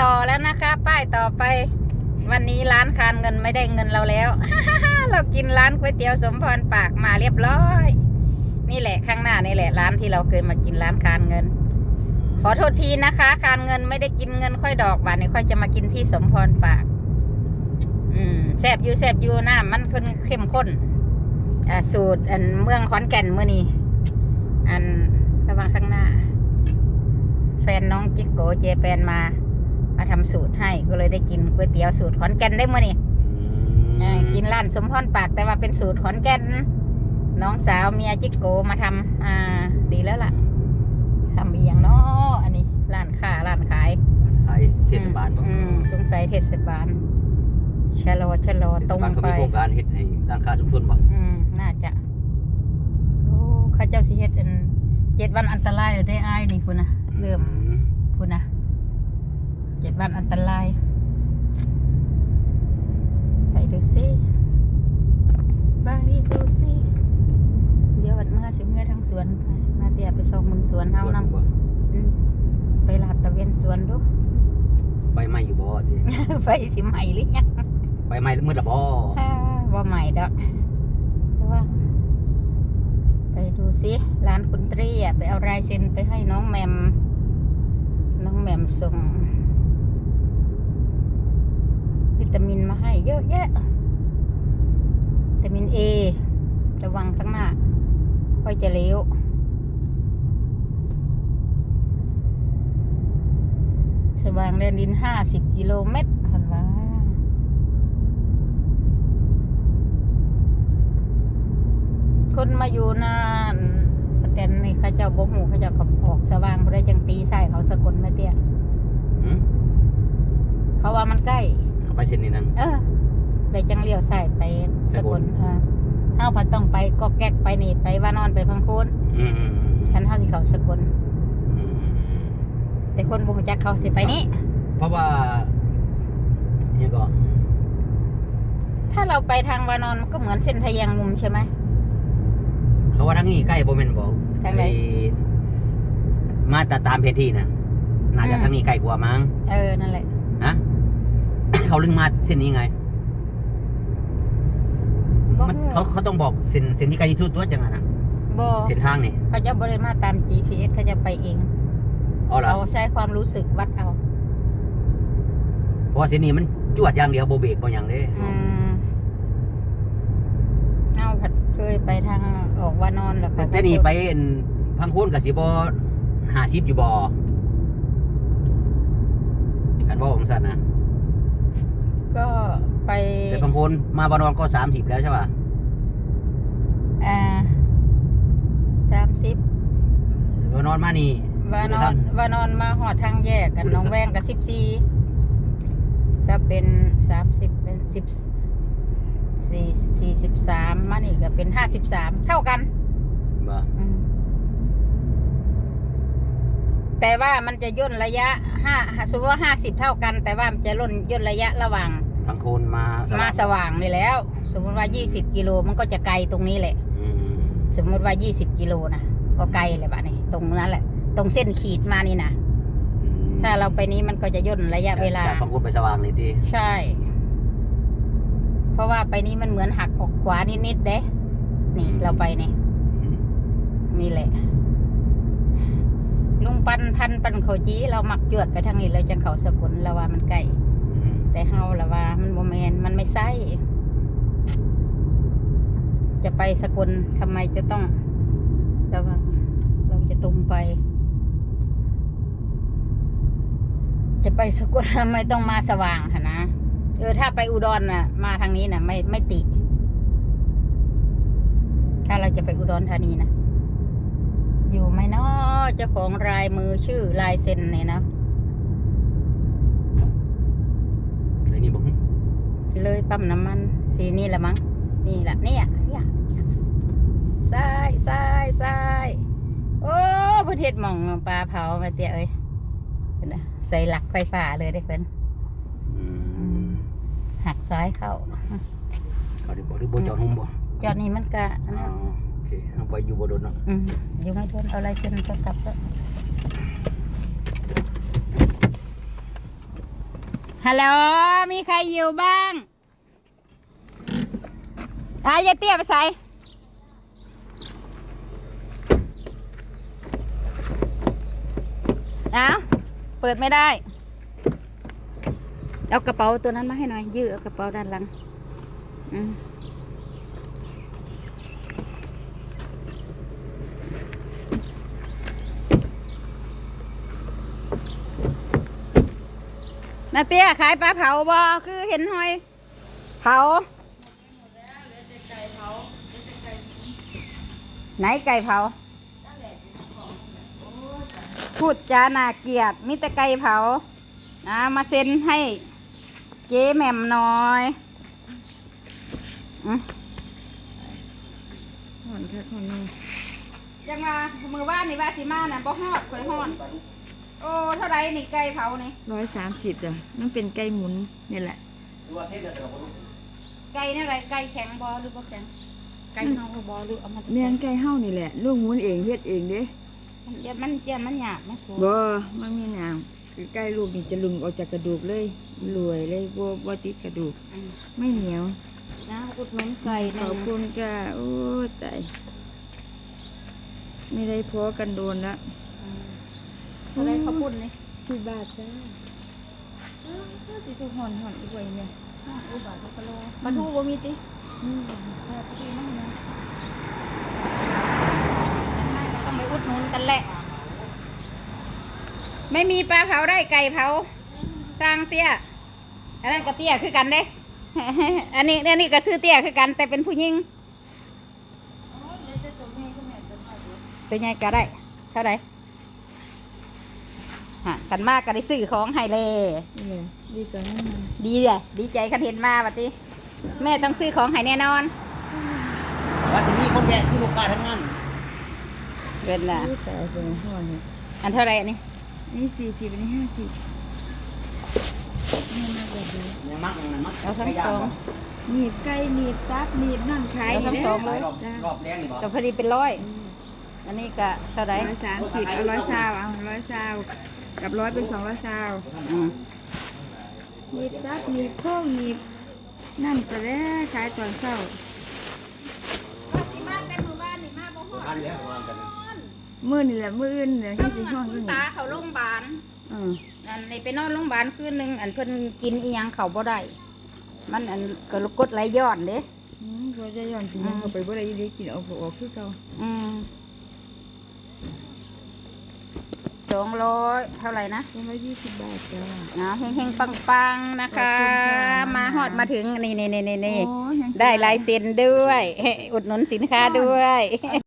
ต่อแล้วนะคะ ป้ายต่อไป วันนี้ร้านคานเงินไม่ได้เงินเราแล้ว เรากินร้านก๋วยเตี๋ยวสมพรปากมาเรียบร้อย นี่แหละข้างหน้านี่แหละร้านที่เราเคยมากินร้านคานเงิน ขอโทษทีนะคะคานเงินไม่ได้กินเงินค่อยดอกบาทนี่ค่อยจะมากินที่สมพรปาก อืมแซบอยู่แซบอยู่น้ำมันขึ้นเข้มข้นอ่าสูตรอันเมืองขอนแก่นเมื่อนี้อันระวังข้างหน้า แฟนน้องจิกโกเจแปนมา มาทำสูตรให้ก็เลยได้กินก๋วยเตี๋ยวสูตรขอนแก่นได้เมื่อนี้อ่ากินร้านสมพรปากแต่ว่าเป็นสูตรขอนแก่นน้องสาวเมียจิกโกมาทำอ่า ดีแล้วล่ะทำอีกอย่างเนาะอันนี้ร้านค้าร้านขายขายเทศบาลบ่อืมสงสัยเทศบาลชะลอชะลอเทตศรงบาลเขาไป มีโครงการเฮ็ดให้ร้านค้าชุมชนบ่อืม น่าจะ โอ้เข้าเจ้าสิเฮ็ดอันเจ็ดวันอันตรายอยู่ได้อ้ายนี่คุณนะเริ่มคุณนะ เจ็ดวันอันตราย ไปดูสิไปดูสิเดี๋ยววัดเมื่อสิเมื่อทางสวนไปนาเตียไปส่องมึงสวนเฮานำบ่อืมไปลาดตะเวนสวนดูไฟไหม้อยู่บ่ติไฟสิใหม่หรือยังไฟไหม้มืดละบ่อ่าว่าใหม่ดอกระวังไปดูสิร้านคุณตรีอะไปเอาลายเซ็นไปให้น้องแมม น้องแมมส่ง วิ ตามินมาให้เยอะแยะวิตามินเอระวังข้างหน้า ค่อยจะเลี้ยวสว่างแดนดินห้าสิบกิโลเมตรเห็นว่าคนมาอยู่นานแต่นี่เขาเจ้าบ่หูเขาเจ้าก็ออกสว่างบ่ได้จังตีใส่เขาสะกลแม่เตี้ยหืมเขาว่ามันใกล้ เข้าไปเส้นนี้นั่นเออได้จังเลี้ยวใส่ไปสกลเออเฮาพัดต้องไปก็แก๊กไปนี่ไปว่านอนไปพังโคนอืมคันเฮาสิเข้าสกลอืมแต่คนบ่ฮู้จักเขาสิไปนี่เพราะว่าเนี่ยก็ถ้าเราไปทางวานอนมันก็เหมือนเส้นทะแยงมุมใช่ไหมเขาว่าทางนี้ใกล้บ่แม่นบ่ทางไหนอ้มาตาตามเพจที่น่ะน่าจะอืมทางนี้ใกล้กว่ามั้งเออนั่นแหละฮะ เขาลึงมาเส้นนี้ไง บ่มันฮู้เขาเขาต้องบอกเส้นเส้นที่ไกลที่สุดตัวจังอะนะบ่เส้นทางนี่เขาจะบ่ได้มาตาม GPS เขาจะไปเองอ๋อเหรอเราใช้ความรู้สึกวัดเอา เพราะว่าเส้นนี้มันจวดอย่างเดียวโบเบรกบ่อย่างเด้อืมเอาผัดเคยไปทางออกวานอนแล้วแต่เขาแต่นี่ไปอั่นพังโคนกับสิบ่ห้าสิบอยู่บ่กันว่าผมสั่นนะ ก็ไปแต่พังโคนมาบานอนก็สามสิบแล้วใช่ป่ะอ่าสามสิบบานอนมานี่วานอนวานอนมาหอดทางแยกกันน้องแวงกับสิบสี่ก็เป็นสามสิบเป็นสิบสี่สี่สิบสามมานี่ก็เป็นห้าสิบสามเท่ากันบ่อืม แต่ว่ามันจะย่นระยะห้าสมมติว่าห้าสิบเท่ากัน แต่ว่ามันจะล่นย่นระยะระหว่างพังโคนมาสมาว่างสว่างนี่แล้ว สมมติว่ายี่สิบกิโลมันก็จะไกลตรงนี้แหละอืมสมมติว่ายี่สิบกิโลนะก็ไกลเลยบ้านี่ตรงนั้นแหละ ตรงเส้นขีดมานี่นะอืมถ้าเราไปนี้มันก็จะย่นระยะเวลาจากพังโคนไปสว่างนี่ติใช่ เพราะว่าไปนี้มันเหมือนหักออกขวานิดๆเด้ นี่เราไปนี่อืมนี่แหละ ลุงปันพันปันเขาจีเรามักจวดไปทางนี้เราจะเขาสกุลเราว่ามันใกล้อืมแต่เฮาละว่ามันบ่แมนมันไม่ใช่จะไปสกุลทำไมจะต้องระวังเราจะตรงไป จะไปสกุลทำไมต้องมาสว่างหะนะเออถ้าไปอุดรน่ะ มาทางนี้น่ะ ไม่ไม่ติ ถ้าเราจะไปอุดรธานีนะ อยู่ไหมเนาะเจ้าของรายมือชื่อลายเซ็นเนี่ยเนาะไอ้นี่บ่เลยปั๊มน้ำมัน สีนี่ละมั้งนี่แหละเนี่ยเนี่ยเนี่ยซ้ายซ้ายซ้ายโอ้เพื่นเทศมองปลาเผามาเตี้ยเอ้ยเพิ่นน่ะใส่หลักไฟฟ้าเลยได้เพิ่นอืมหักซ้ายเข้าเขาได้บอกหรือบ่จอดหุ่มบ่จอดนี่มันกะอันอ๋อนั้นโอ เคเอาไปอยู่บ่โดนเนาะอืมอยู่ไม่ทนเอาลายเซ็นจะกลับแล้วฮัลโหล มีใครอยู่บ้างอายาเตี้ยไปใส่เอาเปิดไม่ได้ เอากระเป๋าตัวนั้นมาให้หน่อย ยื้อเอากระเป๋าด้านหลัง อืม นาเตี้ยขายปลาเผาบอคือเห็นหอย เผา ไหนไก่เผา พูดจานาเกลียดมิตรไก่เผาอ่ามาเซ็นให้เจ๊แหม่มหน่อยอืมหอนค่ะหอนนึงยังมามือว่านนี่ว่าสิมาน่ะบ่ฮอดข่อยฮอด โอ้ เท่าไรนี่ไก่เผานี่ร้อยสามสิบจ้ะมันเป็นไก่หมุนนี่แหละตัวเส้นเดียวกันไก่นี่อะไรไก่แข็งบอหรือบ่แข็ง ไก่เฮาบอหรือเอามาเมียนไก่เฮ้านี่แหละลูกหมุนเองเฮ็ดเองเด้มันเดี๋ยวมันเจียมันหยาบมันสูงบ่มันมีหนามคือไก่ลูกนี่จะลุงออกจากกระดูกเลยรวยเลยบ่บ่ติดกระดูกอืมไม่เหนียวนะอุดหนุนไก่ขนะอบคุณจ้าโอ้ตายไม่ได้พอกันโดนละ อืมเท่าไรเขาพูดนี่สิบบาทจ้าอ้าวสิทุกหอนหอนอีกไว้เนี่ยห้าอุบาทกะโลปลาทูบ่มีติอืมปลาทูนั่นนะยังไงก็ต้องไปอุดหนุนกันแหละ ไม่มีปลาเผาได้ไก่เผาสร้างเตี้ยอันนั้นก็เตี้ยคือกันเด้ อันนี้อันนี้ก็ซื้อเตี้ยคือกัน แต่เป็นผู้หญิงตัวใหญ่ก็ได้ เท่าไหร่ ฮะกันมากก็ได้ซื้อของให้เลยนี่แหละดีกว่านั้นนะดีเลยดีใจคันเห็นมาบัดนี้แม่ต้องซื้อของให้แน่นอน ว่าจะมีคนแก่ที่ลูกค้าทั้งนั้นเป็นน่ะโอ้ตายเป็นหอนเนี่ยอันเท่าไหร่อันนี้อันนี้สี่สิบอันนี้ห้าสิบนี่มาแบบนี้ยังมักยังมักเอาทั้งสอง หนีบไก่หนีบตับหนีบนั่นขายเอาทั้งนี่สองเด้รอบจ้ารอบแรกนี่บ่แต่พอดีเป็นร้อย อันนี้ก็เท่าไหร่ร้อยสามขีดเอาร้อยซาวเอาร้อยซาว กับร้อยเป็นสองร้อยซาวอืมหนีบตับหนีบโค้งหนีบนั่นก็แล้วขายตอนเช้ามาเป็นหมู่บ้านนี่มาบ่ฮอดอันแล้ววางกันมื้อนี่แหละมื้ออื่นเนี่ยที่สิห้องคุที่ณนี่ตาเขาโรงพยาบาลเอออันนี้ไปนอนโรงพยาบาลคืนหนึงอันเพิ่นกินอีหยังเขาบ่ได้ มันอันก็กดไหลย้อนเด้ อืมเขาจะย้อนกินยังเข้าไปบ่ได้อีหลีกินเอาออกคือเก่าอืม สองร้อยเท่าไหร่นะเป็นร้อยยี่สิบบาทจ้านะเฮงๆปังๆนะคะขอบคุณค่ะมาฮอดมาถึงนี่นี่นี่นี่นี่โอ้ยยังได้ลายเซ็นด้วย อุดหนุนสินค้าด้วยเอา